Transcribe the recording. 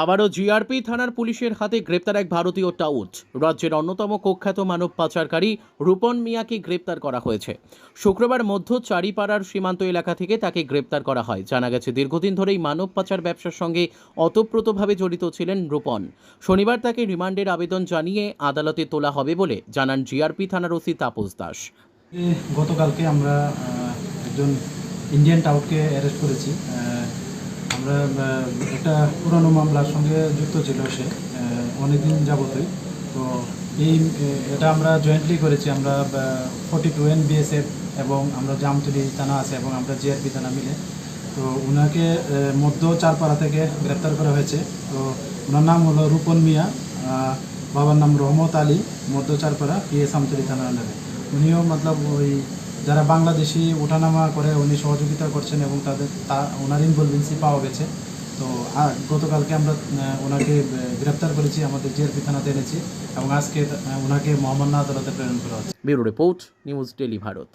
আবারও জিআরপি থানার পুলিশের হাতে গ্রেপ্তার এক ভারতীয় টাউট রাজ্যের অন্যতম কুখ্যাত মানব পাচারকারী রূপন মিয়াকে গ্রেপ্তার করা হয়েছে। শুক্রবার মধ্য চারিপাড়ার সীমান্ত এলাকা থেকে তাকে গ্রেপ্তার করা হয়। জানা গেছে, দীর্ঘদিন ধরেই মানব পাচার ব্যবসার সঙ্গে অতপ্রতভাবে জড়িত ছিলেন রূপন। শনিবার তাকে রিমান্ডের আবেদন জানিয়ে আদালতে তোলা হবে বলে জানান জিআরপি থানার ওসি তাপস দাস। গতকালকে আমরা একজন ইন্ডিয়ান টাউটকে অ্যারেস্ট করেছি। আমরা একটা পুরনো মামলার সঙ্গে যুক্ত ছিল সে অনেকদিন যাবতই। তো এই এটা আমরা জয়েন্টলি করেছি, আমরা ফর্টি টু এন বিএসএফ এবং আমরা জামতুলি থানা আছে এবং আমরা জিআরপি থানা মিলে। তো ওনাকে মধ্য চারপাড়া থেকে গ্রেপ্তার করা হয়েছে। তো ওনার নাম হলো রূপন মিয়া বাবার নাম রহমত আলী, মধ্য চারপাড়া পিএস আমতলি থানার আন্ডারে উনিও, মতলব ওই যারা বাংলাদেশি ওঠানামা করে উনি সহযোগিতা করছেন এবং তাদের তা ওনার ইনভলভেন্সি পাওয়া গেছে। তো গতকালকে আমরা ওনাকে গ্রেপ্তার করেছি, আমাদের জিআরপি থানাতে এনেছি এবং আজকে ওনাকে মোহাম্মদ আদালতে প্রেরণ করা হচ্ছে। Bureau report, news daily Bharat.